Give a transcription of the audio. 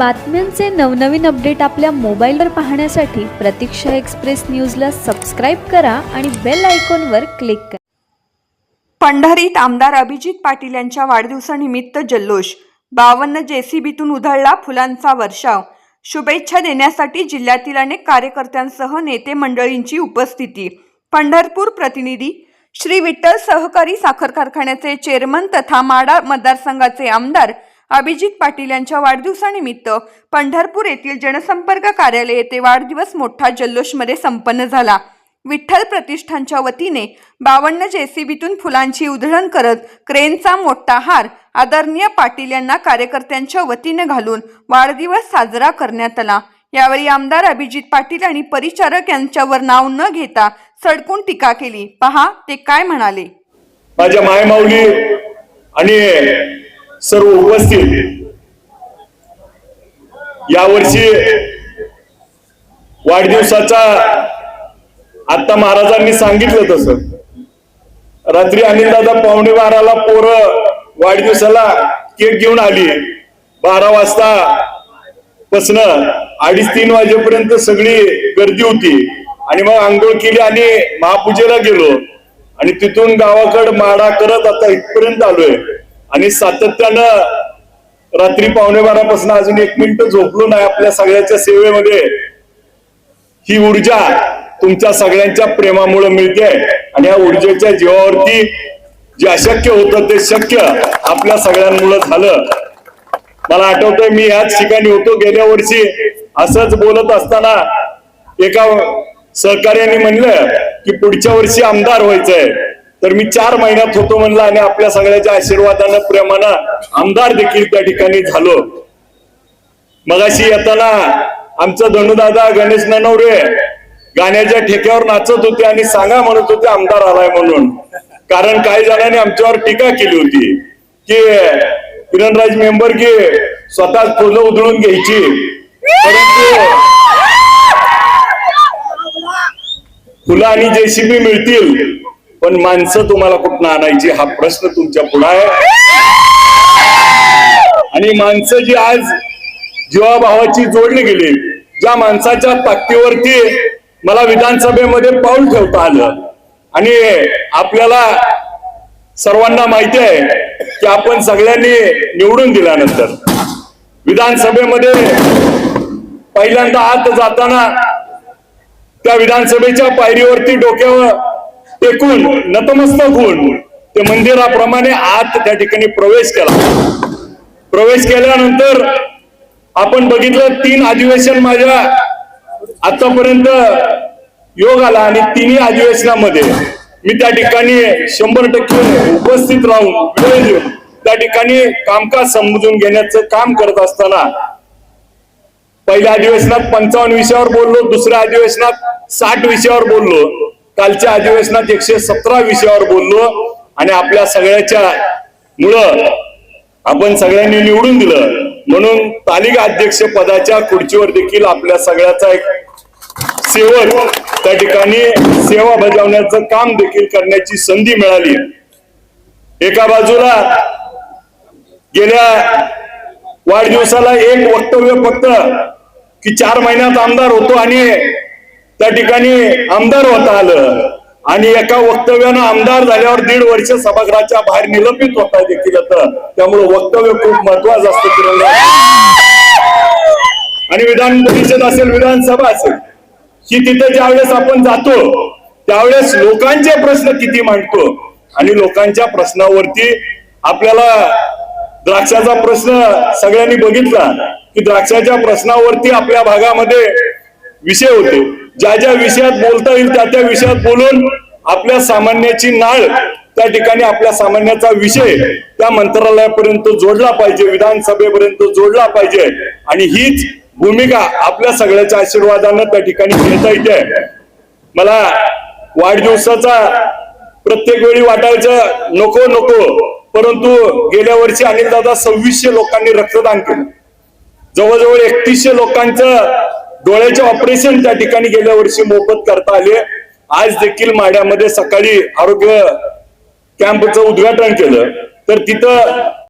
बातम्यांचे नवनवीन अपडेट आपल्या मोबाईलवर पाहण्यासाठी प्रतीक्षा एक्सप्रेस न्यूजला सबस्क्राईब करा आणि बेल आयकॉनवर क्लिक करा. पंढरीत आमदार अभिजित पाटील यांच्या वाढदिवसानिमित्त जल्लोष. बावन्न जेसीबीतून उधळला फुलांचा वर्षाव. शुभेच्छा देण्यासाठी जिल्ह्यातील अनेक कार्यकर्त्यांसह नेते मंडळींची उपस्थिती. पंढरपूर प्रतिनिधी. श्री विठ्ठल सहकारी साखर कारखान्याचे चेअरमन तथा माडा मतदारसंघाचे आमदार अभिजित पाटील यांच्या वाढदिवसानिमित्त पंढरपूर येथील जनसंपर्क कार्यालय येथे वाढदिवस मोठा जल्लोषमध्ये संपन्न झाला. विठ्ठल प्रतिष्ठानच्या वतीने बावन्न जेसीबीतून फुलांची उधळण करत क्रेनचा मोठा हार आदरणीय पाटील यांना कार्यकर्त्यांच्या वतीने घालून वाढदिवस साजरा करण्यात आला. यावेळी आमदार अभिजित पाटील आणि परिचारक यांच्यावर नाव न घेता सडकून टीका केली. पहा ते काय म्हणाले? माझ्या मायमाऊली आणि सर्व उपस्थित. यावर्षी वाढदिवसाचा आता महाराजांनी सांगितलं तसं. रात्री अनिलदादा पावणे बाराला पोरं वाढदिवसाला केक घेऊन आली. बारा वाजता पासनं अडीच तीन वाजेपर्यंत सगळी गर्दी होती. आणि मग आंघोळ केली आणि महापूजेला गेलो. आणि तिथून गावाकड माडा करत आता इथपर्यंत आलोय. आणि सातत्यानं रात्री पावणे बारापासून अजून एक मिनिट झोपलो नाही आपल्या सगळ्याच्या सेवेमध्ये. ही ऊर्जा तुमच्या सगळ्यांच्या प्रेमामुळे मिळते आणि या ऊर्जेच्या जीवावरती जे अशक्य होतं ते शक्य आपल्या सगळ्यांमुळे झालं. मला आठवतंय मी याच ठिकाणी होतो गेल्या वर्षी. असंच बोलत असताना एका सहकार्याने म्हणलं की पुढच्या वर्षी आमदार व्हायचंय. तर मी चार महिन्यात होतो म्हणलं आणि आपल्या सगळ्याच्या आशीर्वादानं प्रेमानं आमदार देखील त्या ठिकाणी झालो. मगाशी येताना आमचा धनुदादा गणेश ननवरे गाण्याच्या ठेक्यावर नाचत होते आणि सांगा म्हणत होते आमदार आलाय म्हणून. कारण काही जणांनी आमच्यावर टीका केली होती की किरणराज मेंबर की स्वतःच फुलं उधळून घ्यायची. परंतु फुलं आणि जेसीबी मिळतील पण माणसं तुम्हाला कुठनं आणायची हा प्रश्न तुमच्यापुढे आहे. आणि माणसं जी आज जीवाभावाची जोडली गेली ज्या माणसाच्या ताकदीवरती मला विधानसभेमध्ये पाऊल ठेवता आलं. आणि आपल्याला सर्वांना माहिती आहे की आपण सगळ्यांनी निवडून दिल्यानंतर विधानसभेमध्ये पहिल्यांदा आत जाताना त्या विधानसभेच्या पायरीवरती डोक्यावर टेकून नतमस्तक होऊन ते मंदिराप्रमाणे आत त्या ठिकाणी प्रवेश केला. प्रवेश केल्यानंतर आपण बघितलं तीन अधिवेशन माझ्या आतापर्यंत योग आला आणि तिन्ही अधिवेशनामध्ये मी त्या ठिकाणी शंभर टक्के उपस्थित राहून वेळ देऊन त्या ठिकाणी कामकाज समजून घेण्याचं काम करत असताना पहिल्या अधिवेशनात पंचावन्न विषयावर बोललो दुसऱ्या अधिवेशनात साठ विषयावर बोललो. कालच्या अधिवेशनात एकशे सतरा विषयावर बोललो आणि आपल्या सगळ्याच्या मुळे आपण सगळ्यांनी निवडून दिलं. म्हणून तालिका अध्यक्ष पदाच्या खुर्चीवर देखील आपल्या सगळ्याचा एक सेवक त्या ठिकाणी सेवा बजावण्याचं काम देखील करण्याची संधी मिळाली. एका बाजूला गेल्या वाढदिवसाला एक वक्तव्य फक्त की चार महिन्यात आमदार होतो आणि त्या ठिकाणी आमदार होता आलं. आणि एका वक्तव्यानं आमदार झाल्यावर दीड वर्ष सभागृहाच्या बाहेर निलंबित होता देखील येतं. त्यामुळे वक्तव्य खूप महत्वाचं असतं किरण आणि विधान परिषद असेल विधानसभा असेल की तिथे ज्यावेळेस आपण जातो त्यावेळेस लोकांचे प्रश्न किती मांडतो? आणि लोकांच्या प्रश्नावरती आपल्याला द्राक्षाचा प्रश्न सगळ्यांनी बघितला की द्राक्षाच्या प्रश्नावरती आपल्या भागामध्ये विषय होते. ज्या ज्या विषयात बोलता येईल त्या त्या विषयात बोलून आपल्या सामान्याची नाळ त्या ठिकाणी आपल्या सामान्याचा विषय त्या मंत्रालयापर्यंत जोडला पाहिजे विधानसभेपर्यंत जोडला पाहिजे. आणि हीच भूमिका आपल्या सगळ्याच्या आशीर्वादानं त्या ठिकाणी घेता येते. मला वाढदिवसाचा प्रत्येक वेळी वाटायचं नको नको. परंतु गेल्या वर्षी अनिलदादा सव्वीसशे लोकांनी रक्तदान केलं. जवळजवळ एकतीसशे लोकांचं डोळ्याचे ऑपरेशन त्या ठिकाणी गेल्या वर्षी मोफत करता आले. आज देखील माड्यामध्ये सकाळी आरोग्य कॅम्पचं उद्घाटन केलं. तर तिथं